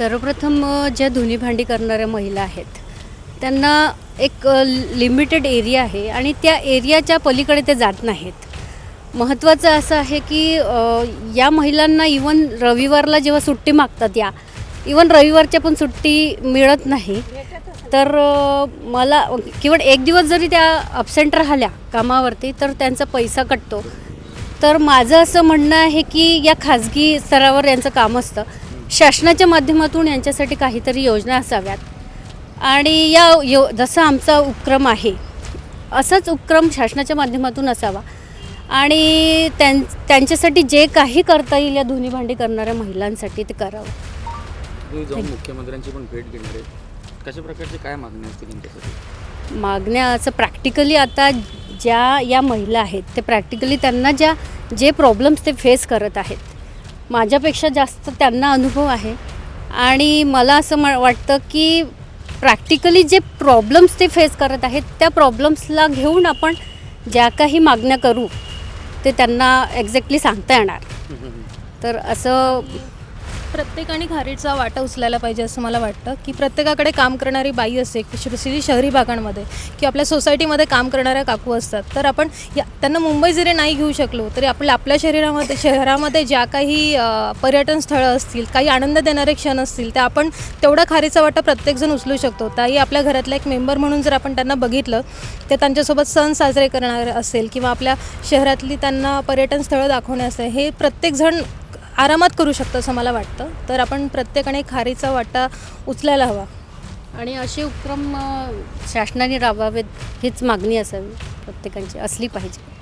सर्वप्रथम ज्या धुनी भांडी करणाऱ्या महिला आहेत त्यांना एक लिमिटेड एरिया आहे आणि त्या एरियाच्या पलीकडे ते जात नाहीत. महत्त्वाचं असं आहे की या महिलांना इवन रविवारला जेव्हा सुट्टी मागतात या इवन रविवारच्या पण सुट्टी मिळत नाही. तर मला किंवा एक दिवस जरी त्या अबसेंट राहिल्या कामावरती तर त्यांचा पैसा कटतो. तर माझं असं म्हणणं आहे की या खाजगी स्तरावर यांचं काम असतं. शासनाच्या माध्यमातून यांच्यासाठी काहीतरी योजना असाव्यात. आणि या यो जसा आमचा उपक्रम आहे असाच उपक्रम शासनाच्या माध्यमातून असावा. आणि त्यां त्यांच्यासाठी जे काही करता येईल या धुनी भांडी करणाऱ्या महिलांसाठी ते करावं. मुख्यमंत्र्यांची पण भेट घेणार आहे. कशा प्रकारचे काय मागण्या असतील त्यांच्यासाठी मागण्या असं प्रॅक्टिकली आता ज्या या महिला आहेत ते प्रॅक्टिकली त्यांना ज्या जे प्रॉब्लेम्स ते फेस करत आहेत माझ्यापेक्षा जास्त त्यांना अनुभव आहे. आणि मला असं म वाटतं की प्रॅक्टिकली जे प्रॉब्लेम्स ते फेस करत आहेत त्या प्रॉब्लेम्सला घेऊन आपण ज्या काही मागण्या करू ते त्यांना एक्झॅक्टली सांगता येणार. तर असं प्रत्येकाने खारीचा वाटा उचलायला पाहिजे असं मला वाटतं की प्रत्येकाकडे काम करणारी बाई असते स्पेशली शहरी भागांमध्ये किंवा आपल्या सोसायटीमध्ये काम करणाऱ्या काकू असतात तर आपण या त्यांना मुंबई जरी नाही घेऊ शकलो तरी आपल्या आपल्या शरीरामध्ये शहरामध्ये ज्या काही पर्यटन स्थळं असतील काही आनंद देणारे क्षण असतील त्या आपण तेवढा खारीचा वाटा प्रत्येकजण उचलू शकतो. त्याही आपल्या घरातला एक मेंबर म्हणून जर आपण त्यांना बघितलं ते त्यांच्यासोबत सण साजरे करणार असेल किंवा आपल्या शहरातली त्यांना पर्यटन स्थळं दाखवणे हे प्रत्येकजण आरामात करू शकतो असं मला वाटतं. तर आपण प्रत्येकाने खारीचा वाटा उचलायला हवा. आणि असे उपक्रम शासनाने राबवावेत हीच मागणी असावी प्रत्येकांची असली पाहिजे.